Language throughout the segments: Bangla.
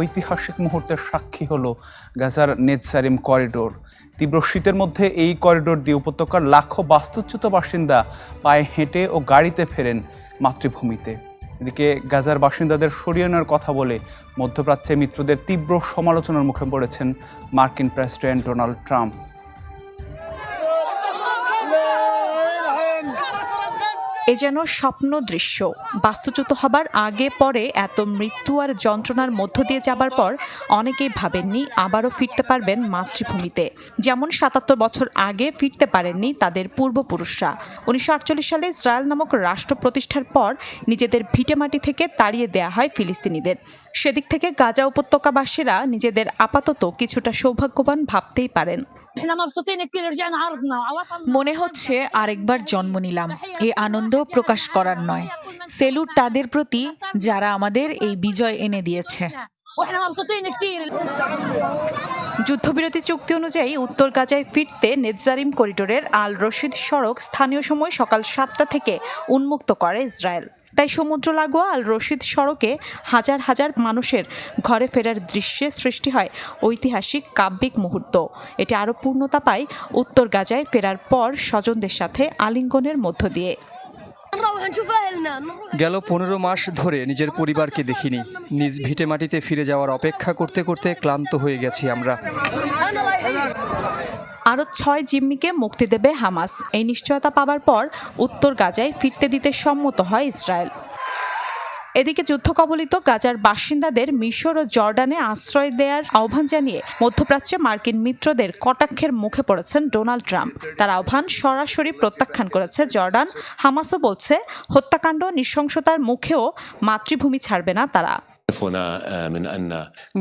ঐতিহাসিক মুহূর্তের সাক্ষী হলো গাজার নেতসারিম করিডোর। তীব্র শীতের মধ্যে এই করিডোর দিয়ে উপত্যকার লাখো বাস্তুচ্যুত বাসিন্দা পায়ে হেঁটে ও গাড়িতে ফেরেন মাতৃভূমিতে। এদিকে গাজার বাসিন্দাদের সরিয়ে নেওয়ার কথা বলে মধ্যপ্রাচ্যে মিত্রদের তীব্র সমালোচনার মুখে পড়েছেন মার্কিন প্রেসিডেন্ট ডোনাল্ড ট্রাম্প। এ যেন স্বপ্ন দৃশ্য বাস্তুচ্যুত হবার আগে পরে এত মৃত্যু আর যন্ত্রণার মধ্য দিয়ে যাবার পর অনেকেই ভাবেননি আবারও ফিরতে পারবেন মাতৃভূমিতে। যেমন সাতাত্তর বছর আগে ফিরতে পারেননি তাদের পূর্বপুরুষরা। উনিশশো আটচল্লিশ সালে ইসরায়েল নামক রাষ্ট্র প্রতিষ্ঠার পর নিজেদের ভিটেমাটি থেকে তাড়িয়ে দেয়া হয় ফিলিস্তিনিদের। সেদিক থেকে গাজা উপত্যকাবাসীরা নিজেদের আপাতত কিছুটা সৌভাগ্যবান ভাবতেই পারেন। মনে হচ্ছে আরেকবার জন্ম নিলাম। এ আনন্দ প্রকাশ করার নয়। সেলুট তাদের প্রতি, যারা আমাদের এই বিজয় এনে দিয়েছে। যুদ্ধবিরতি চুক্তি অনুযায়ী উত্তর গাজায় ফিরতে নেতজারিম করিডোরের আল রশিদ সড়ক স্থানীয় সময় সকাল সাতটা থেকে উন্মুক্ত করে ইসরায়েল। তাই সমুদ্র লাগোয়া আল রশিদ সড়কে হাজার হাজার মানুষের ঘরে ফেরার দৃশ্যে সৃষ্টি হয় ঐতিহাসিক কাব্যিক মুহূর্ত। এটি আরও পূর্ণতা পায় উত্তর গাজায় ফেরার পর স্বজনদের সাথে আলিঙ্গনের মধ্য দিয়ে। গেল পনেরো মাস ধরে নিজের পরিবারকে দেখিনি। নিজ ভিটে মাটিতে ফিরে যাওয়ার অপেক্ষা করতে করতে ক্লান্ত হয়ে গেছি আমরা। আরও ছয় জিম্মিকে মুক্তি দেবে হামাস। এই নিশ্চয়তা পাবার পর উত্তর গাজায় ফিরতে দিতে সম্মত হয় ইসরায়েল। এদিকে যুদ্ধ কবলিত গাজার বাসিন্দাদের মিশর ও জর্ডানে আশ্রয় দেয়ার আহ্বান জানিয়ে মধ্যপ্রাচ্যে মার্কিন মিত্রদের কটাক্ষের মুখে পড়েছেন ডোনাল্ড ট্রাম্প। তার আহ্বান সরাসরি প্রত্যাখ্যান করেছে জর্ডান। হামাসও বলছে, হত্যাকাণ্ড, নৃশংসতার মুখেও মাতৃভূমি ছাড়বে না তারা।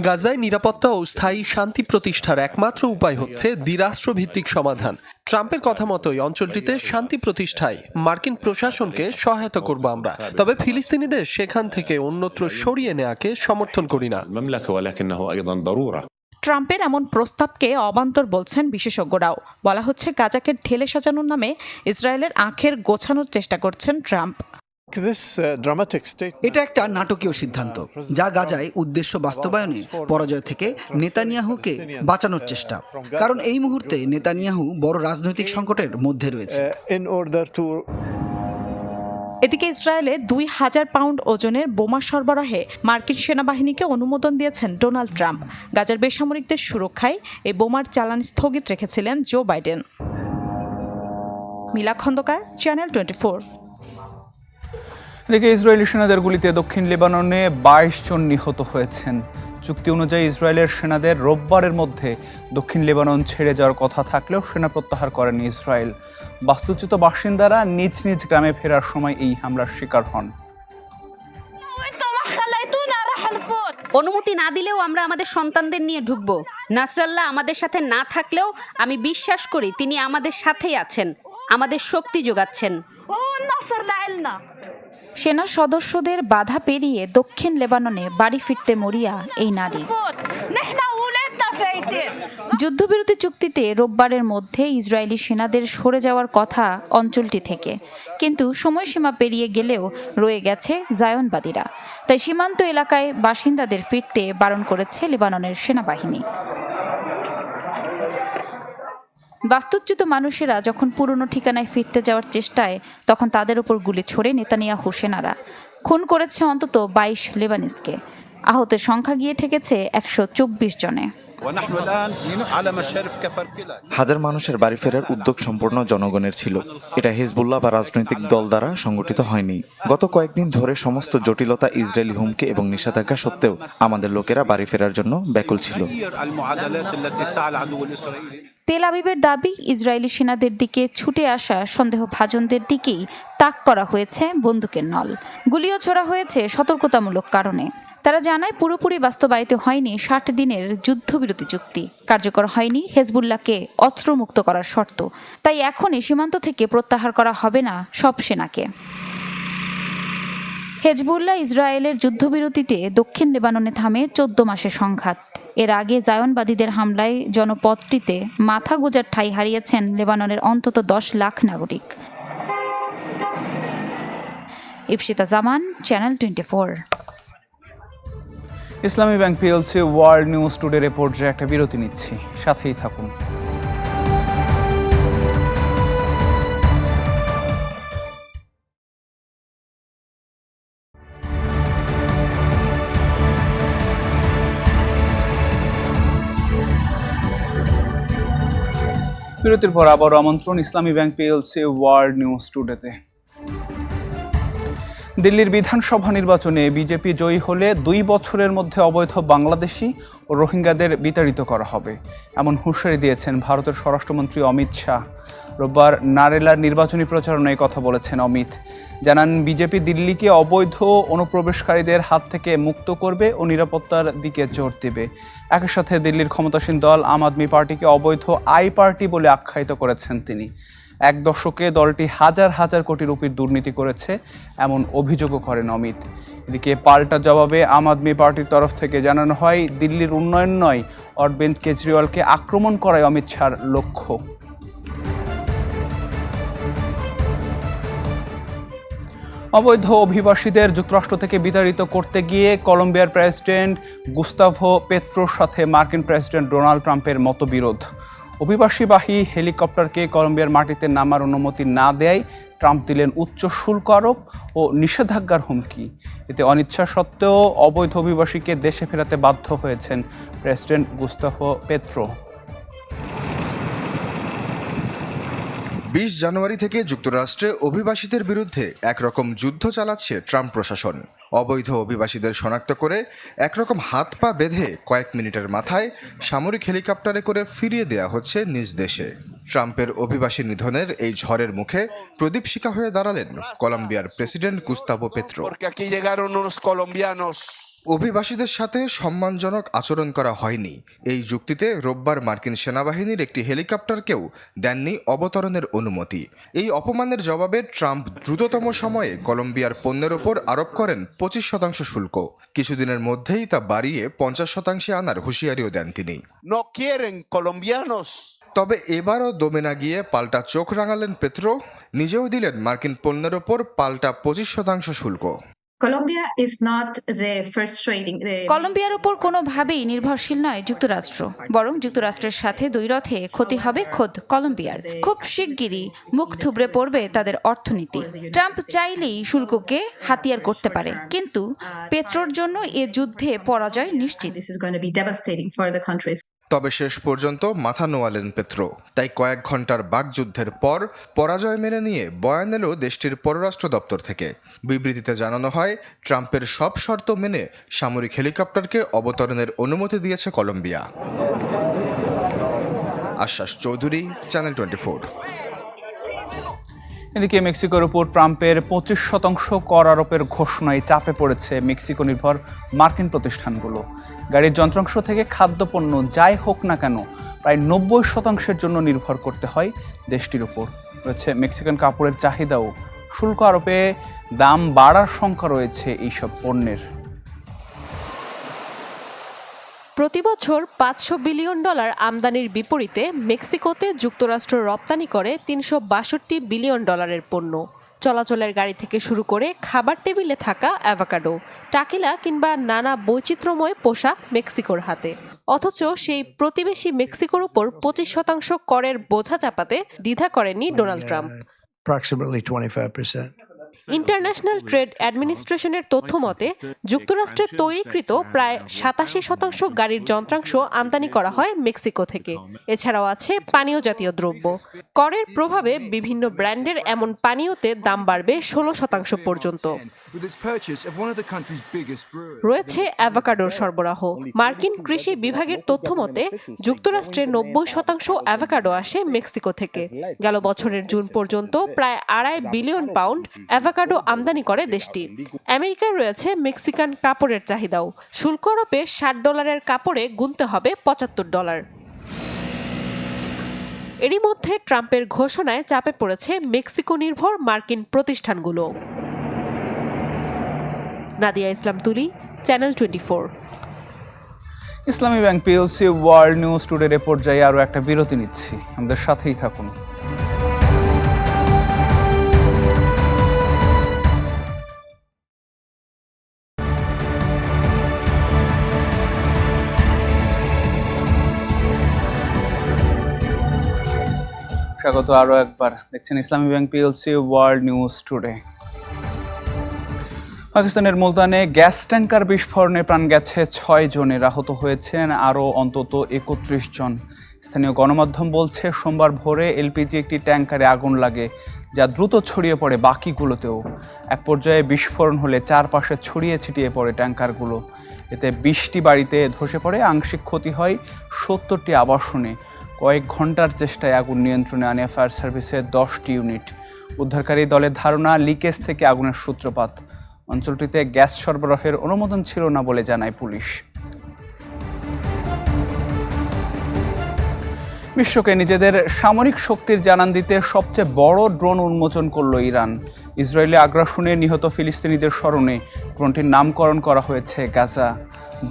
গাজায় নিরাপত্তা ও স্থায়ী শান্তি প্রতিষ্ঠার একমাত্র উপায় হচ্ছে দ্বিরাষ্ট্রভিত্তিক সমাধান। ট্রাম্পের কথা মতোই অঞ্চলটিতে শান্তি প্রতিষ্ঠায় মার্কিন প্রশাসনকে সহায়তা করব আমরা। তবে ফিলিস্তিনিদের সেখান থেকে অন্যত্র সরিয়ে নেয়াকে সমর্থন করি না। ট্রাম্পের এমন প্রস্তাবকে অবান্তর বলছেন বিশেষজ্ঞরাও। বলা হচ্ছে গাজাকে ঢেলে সাজানোর নামে ইসরায়েলের আখের গোছানোর চেষ্টা করছেন ট্রাম্প। এটা একটা নাটকীয় সিদ্ধান্ত যা গাজায় উদ্দেশ্য বাস্তবায়নে পরাজয় থেকে নেতানিয়াহুকে বাঁচানোর চেষ্টা। কারণ এই মুহূর্তে নেতানিয়াহু বড় রাজনৈতিক সংকটের মধ্যে রয়েছে। এদিকে ইসরায়েলে দুই হাজার পাউন্ড ওজনের বোমা সরবরাহে মার্কিন সেনাবাহিনীকে অনুমোদন দিয়েছেন ডোনাল্ড ট্রাম্প। গাজার বেসামরিকদের সুরক্ষায় এই বোমার চালান স্থগিত রেখেছিলেন Joe Biden. Mila Khandakar channel twenty four. এদিকে ইসরায়েলি সেনাদের গুলিতে দক্ষিণ লেবাননে বাইশ জন নিহত হয়েছেন। চুক্তি অনুযায়ী ইসরায়েলের সেনাদের রোববারের মধ্যে দক্ষিণ লেবানন ছেড়ে যাওয়ার কথা থাকলেও সেনা প্রত্যাহার করেন ইসরায়েল। বাস্তুচ্যুত বাসিন্দারা নিজ নিজ গ্রামে ফেরার সময় এই হামলার শিকার হন। অনুমতি না দিলেও আমরা আমাদের সন্তানদের নিয়ে ঢুকব। নাসরাল্লাহ আমাদের সাথে না থাকলেও আমি বিশ্বাস করি তিনি আমাদের সাথেই আছেন আমাদের শক্তি যোগাচ্ছেন। সেনা সদস্যদের বাধা পেরিয়ে দক্ষিণ লেবাননে বাড়ি ফিরতে মরিয়া এই নারী। যুদ্ধবিরতি চুক্তিতে রোববারের মধ্যে ইসরায়েলি সেনাদের সরে যাওয়ার কথা অঞ্চলটি থেকে। কিন্তু সময়সীমা পেরিয়ে গেলেও রয়ে গেছে জায়নবাদীরা। তাই সীমান্ত এলাকায় বাসিন্দাদের ফিরতে বারণ করেছে লেবাননের সেনাবাহিনী। বাস্তুচ্যুত মানুষেরা যখন পুরনো ঠিকানায় ফিরতে যাওয়ার চেষ্টায়, তখন তাদের ওপর গুলি ছড়ে নেতানিয়া হোসেনারা। খুন করেছে অন্তত বাইশ লেবানিসকে আহতের সংখ্যা গিয়ে ঠেকেছে একশো চব্বিশ জনে। হাজার মানুষের বাড়ি ফেরার উদ্যোগ সম্পূর্ণ জনগণের ছিল। এটা হিজবুল্লাহ বা রাজনৈতিক দল দ্বারা সংগঠিত হয়নি। গত কয়েকদিন ধরে সমস্ত জটিলতা ইসরায়েলি হুমকি এবং নিষেধাজ্ঞা সত্ত্বেও আমাদের লোকেরা বাড়ি ফেরার জন্য ব্যাকুল ছিল। তেল আবিবের দাবি ইসরায়েলি সেনাদের দিকে ছুটে আসা সন্দেহ ভাজনদের দিকেই তাক করা হয়েছে বন্দুকের নল। গুলিও ছোড়া হয়েছে সতর্কতামূলক কারণে। তারা জানায়, পুরোপুরি বাস্তবায়িত হয়নি ষাট দিনের যুদ্ধবিরতি চুক্তি। কার্যকর হয়নি হেজবুল্লাহকে অস্ত্রমুক্ত করার শর্ত। তাই এখনই সীমান্ত থেকে প্রত্যাহার করা হবে না সব সেনাকে। হেজবুল্লাহ ইসরায়েলের যুদ্ধবিরতিতে দক্ষিণ লেবাননে থামে চোদ্দ মাসের সংঘাত। এর আগে জায়নবাদীদের হামলায় জনপদটিতে মাথা গোজার ঠাই হারিয়েছেন লেবাননের অন্তত দশ লাখ নাগরিক। Ifsita Zaman, channel twenty Islami bank PLC world news today পর্যায়ে একটা বিরতি নিচ্ছি। সাথেই থাকুন। বিরতির পর আবারও আমন্ত্রণ Islami bank PLC world news টুডেতে। দিল্লির বিধানসভা নির্বাচনে বিজেপি জয়ী হলে দুই বছরের মধ্যে অবৈধ বাংলাদেশি ও রোহিঙ্গাদের বিতাড়িত করা হবে। এমন হুঁশিয়ারি দিয়েছেন ভারতের স্বরাষ্ট্রমন্ত্রী অমিত শাহ। রোববার নারেলার নির্বাচনী প্রচারণায় কথা বলেছেন অমিত। জানান, বিজেপি দিল্লিকে অবৈধ অনুপ্রবেশকারীদের হাত থেকে মুক্ত করবে ও নিরাপত্তার দিকে জোর দেবে। একই সাথে দিল্লির ক্ষমতাসীন দল আম আদমি পার্টিকে অবৈধ আই পার্টি বলে আখ্যায়িত করেছেন তিনি। এক দশকে দলটি হাজার হাজার কোটি রুপির দুর্নীতি করেছে, এমন অভিযোগও করেন অমিত। এদিকে পাল্টা জবাবে আম আদমি পার্টির তরফ থেকে জানানো হয়, দিল্লির উন্নয়ন নয়, অরবিন্দ কেজরিওয়ালকে আক্রমণ করায় অমিত শাহর লক্ষ্য। অবৈধ অভিবাসীদের যুক্তরাষ্ট্র থেকে বিতাড়িত করতে গিয়ে কলম্বিয়ার প্রেসিডেন্ট গুস্তাভো পেত্রোর সাথে মার্কিন প্রেসিডেন্ট ডোনাল্ড ট্রাম্পের মতবিরোধ। অভিবাসীবাহী হেলিকপ্টারকে কলম্বিয়ার মাটিতে নামার অনুমতি না দেয় ট্রাম্প দিলেন উচ্চ শুল্ক আরোপ ও নিষেধাজ্ঞার হুমকি। এতে অনিচ্ছা সত্ত্বেও অবৈধ অভিবাসীকে দেশে ফেরাতে বাধ্য হয়েছেন প্রেসিডেন্ট গুস্তাফো পেত্রো। বিশ জানুয়ারি থেকে যুক্তরাষ্ট্রে অভিবাসীদের বিরুদ্ধে একরকম যুদ্ধ চালাচ্ছে ট্রাম্প প্রশাসন। অবৈধ অভিবাসীদের শনাক্ত করে একরকম হাত পা বেঁধে কয়েক মিনিটের মাথায় সামরিক হেলিকপ্টারে করে ফিরিয়ে দেয়া হচ্ছে নিজ দেশে। ট্রাম্পের অভিবাসী নিধনের এই ঝড়ের মুখে প্রদীপ শিকা হয়ে দাঁড়ালেন কলম্বিয়ার প্রেসিডেন্ট গুস্তাভো পেত্রো। অভিবাসীদের সাথে সম্মানজনক আচরণ করা হয়নি। এই যুক্তিতে রোববার মার্কিন সেনাবাহিনীর একটি হেলিকপ্টারকেও দেননি অবতরণের অনুমতি। এই অপমানের জবাবে ট্রাম্প দ্রুততম সময়ে কলম্বিয়ার পণ্যের ওপর আরোপ করেন পঁচিশ শতাংশ শুল্ক। কিছুদিনের মধ্যেই তা বাড়িয়ে পঞ্চাশ শতাংশে আনার হুঁশিয়ারিও দেন তিনি। তবে এবারও দমে না গিয়ে পাল্টা চোখ রাঙালেন পেত্রো নিজেও দিলেন মার্কিন পণ্যের ওপর পাল্টা পঁচিশ শতাংশ শুল্ক। Colombia is not the first trading. কলম্বিয়ার উপর কোনোভাবেই নির্ভরশীল নয় যুক্তরাষ্ট্র বরং যুক্তরাষ্ট্রের সাথে দুই রথে ক্ষতি হবে খোদ কলম্বিয়ার। খুব শিগগিরই মুখ থুবড়ে পড়বে তাদের অর্থনীতি। ট্রাম্প চাইলেই শুল্ককে হাতিয়ার করতে পারে কিন্তু পেট্রোর জন্য এ যুদ্ধে পরাজয় নিশ্চিত। তবে শেষ পর্যন্ত মাথা নোয়ালেন পেত্রো। তাই কয়েক ঘণ্টার বাকযুদ্ধের পর পরাজয় মেনে নিয়ে বয়ান এলো দেশটির পররাষ্ট্র দপ্তর থেকে। বিবৃতিতে জানানো হয়, ট্রাম্পের সব শর্ত মেনে সামরিক হেলিকপ্টারকে অবতরণের অনুমতি দিয়েছে কলম্বিয়া। আশ্বাস চৌধুরী, চ্যানেল টোয়েন্টি এদিকে মেক্সিকোর উপর ট্রাম্পের পঁচিশ শতাংশ কর আরোপের ঘোষণায় চাপে পড়েছে মেক্সিকো নির্ভর মার্কিন প্রতিষ্ঠানগুলো। গাড়ির যন্ত্রাংশ থেকে খাদ্যপণ্য যাই হোক না কেন, প্রায় নব্বই শতাংশের জন্য নির্ভর করতে হয় দেশটির উপর। রয়েছে মেক্সিকান কাপড়ের চাহিদাও। শুল্ক আরোপে দাম বাড়ার সংখ্যা রয়েছে এইসব পণ্যের। প্রতি বছর পাঁচশো বিলিয়ন ডলার আমদানির বিপরীতে মেক্সিকোতে যুক্তরাষ্ট্র রপ্তানি করে তিনশো বাষট্টি বিলিয়ন ডলারের পণ্য। চলাচলের গাড়ি থেকে শুরু করে খাবার টেবিলে থাকা অ্যাভাকাডো, টাকিলা কিংবা নানা বৈচিত্র্যময় পোশাক মেক্সিকোর হাতে। অথচ সেই প্রতিবেশী মেক্সিকোর উপর পঁচিশ শতাংশ করের বোঝা চাপাতে দ্বিধা করেনি Donald Trump. Approximately 25%. International trade অ্যাডমিনিস্ট্রেশনের তথ্য মতে, যুক্তরাষ্ট্রে তৈরিকৃত প্রায় সাতাশি শতাংশ গাড়ির যন্ত্রাংশ আমদানি করা হয় মেক্সিকো থেকে। এছাড়াও আছে পানীয় জাতীয় দ্রব্য। করের প্রভাবে বিভিন্ন ব্র্যান্ডের এমন পানীয়তে দাম বাড়বে ষোলো শতাংশ পর্যন্ত। রয়েছে অ্যাভাকাডোর সরবরাহ। মার্কিন কৃষি বিভাগের তথ্য মতে, যুক্তরাষ্ট্রে নব্বই শতাংশ অ্যাভাকাডো আসে মেক্সিকো থেকে। গেল বছরের জুন পর্যন্ত প্রায় আড়াই বিলিয়ন পাউন্ড অ্যাভাকাডো আমদানি করে দেশটি। আমেরিকায় রয়েছে মেক্সিকান কাপড়ের চাহিদাও। শুল্ক আরোপে ষাট ডলারের কাপড়ে গুনতে হবে পঁচাত্তর ডলার। এরই মধ্যে ট্রাম্পের ঘোষণায় চাপে পড়েছে মেক্সিকো নির্ভর মার্কিন প্রতিষ্ঠানগুলো। Nadia Islam Tuli, channel twenty Islami bank PLC world news today পর্যায়ে আরও একটা বিরতি নিচ্ছি। আমাদের সাথেই থাকুন। স্বাগত আরও একবার। দেখছেন Islami bank PLC world news today. পাকিস্তানের মুলতানে গ্যাস ট্যাঙ্কার বিস্ফোরণে প্রাণ গেছে ছয় জনের আহত হয়েছেন আরও অন্তত একত্রিশ জন। স্থানীয় গণমাধ্যম বলছে, সোমবার ভোরে এলপিজি একটি ট্যাঙ্কারে আগুন লাগে যা দ্রুত ছড়িয়ে পড়ে বাকিগুলোতেও। এক পর্যায়ে বিস্ফোরণ হলে চারপাশে ছড়িয়ে ছিটিয়ে পড়ে ট্যাঙ্কারগুলো। এতে বিশটি বাড়িতে ধসে পড়ে, আংশিক ক্ষতি হয় সত্তরটি আবাসনে। কয়েক ঘণ্টার চেষ্টায় আগুন নিয়ন্ত্রণে আনে ফায়ার সার্ভিসের দশটি ইউনিট। উদ্ধারকারী দলের ধারণা, লিকেজ থেকে আগুনের সূত্রপাত। অঞ্চলটিতে গ্যাস সরবরাহের অনুমোদন ছিল না বলে জানায় পুলিশ। বিশ্বকে নিজেদের সামরিক শক্তির জানান দিতে সবচেয়ে বড় ড্রোন উন্মোচন করল ইরান। ইসরায়েলে আগ্রাসনে নিহত ফিলিস্তিনিদের স্মরণে ড্রোনটির নামকরণ করা হয়েছে গাজা।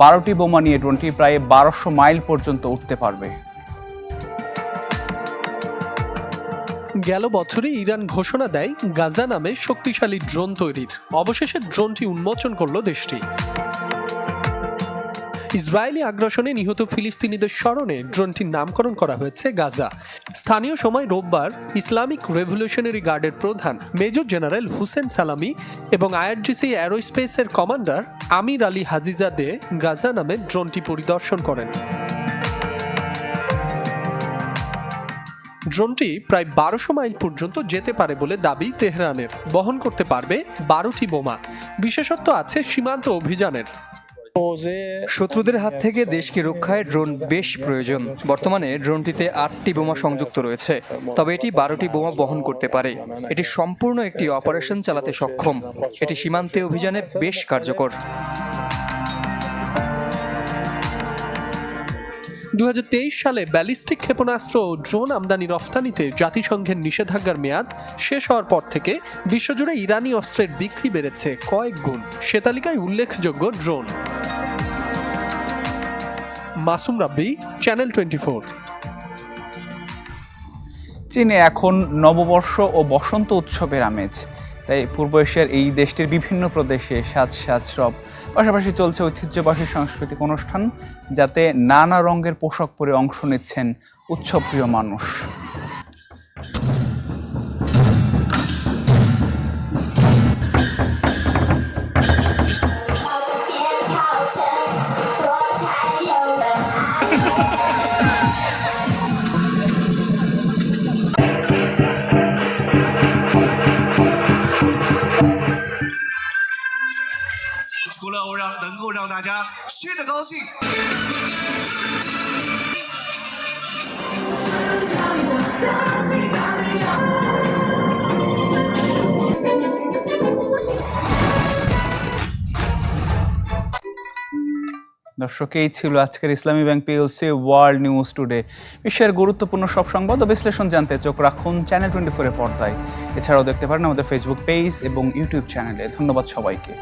বারোটি বোমা নিয়ে ড্রোনটি প্রায় বারোশো মাইল পর্যন্ত উঠতে পারবে। গেল বছরে ইরান ঘোষণা দেয় গাজা নামে শক্তিশালী ড্রোন তৈরির। অবশেষে ড্রোনটি উন্মোচন করল দেশটি। ইসরায়েলি আগ্রাসনে নিহত ফিলিস্তিনিদের স্মরণে ড্রোনটির নামকরণ করা হয়েছে গাজা। স্থানীয় সময় রোববার ইসলামিক রেভলিউশনারি গার্ডের প্রধান মেজর জেনারেল হুসেন সালামি এবং IRGC অ্যারোস্পেসের commander Amir Ali Hajizadeh Gaza নামে ড্রোনটি পরিদর্শন করেন। ড্রোনটি প্রায় বারোশো মাইল পর্যন্ত যেতে পারে বলে দাবি তেহরানের। বহন করতে পারবে বারোটি বোমা। বিশেষত্ব আছে সীমান্ত অভিযানের। শত্রুদের হাত থেকে দেশকে রক্ষায় ড্রোন বেশ প্রয়োজন। বর্তমানে ড্রোনটিতে আটটি বোমা সংযুক্ত রয়েছে। তবে এটি বারোটি বোমা বহন করতে পারে। এটি সম্পূর্ণ একটি অপারেশন চালাতে সক্ষম। এটি সীমান্তে অভিযানে বেশ কার্যকর। দু হাজার তেইশ সালে ব্যালিস্টিক ক্ষেপণাস্ত্র ও ড্রোন আমদানি রফতানিতে জাতিসংঘের নিষেধাজ্ঞার মেয়াদ শেষ হওয়ার পর থেকে বিশ্বজুড়ে ইরানি অস্ত্রের বিক্রি বেড়েছে কয়েক গুণ। সে তালিকায় উল্লেখযোগ্য drone. Masum Rabbi channel twenty চীনে এখন নববর্ষ ও বসন্ত উৎসবের আমেজ। তাই পূর্ব এশিয়ার এই দেশটির বিভিন্ন প্রদেশে সাজ সব পাশাপাশি চলছে ঐতিহ্যবাহী সাংস্কৃতিক অনুষ্ঠান, যাতে নানা রঙের পোশাক পরে অংশ নিচ্ছেন উৎসবপ্রিয় মানুষ। দর্শক, এই ছিল আজকের Islami bank PLC world news today. বিশ্বের গুরুত্বপূর্ণ সব সংবাদ ও বিশ্লেষণ জানতে চোখ রাখুন চ্যানেল টোয়েন্টি ফোরের পর্দায়। এছাড়াও দেখতে পারেন আমাদের ফেসবুক পেজ এবং ইউটিউব চ্যানেলে ধন্যবাদ সবাইকে।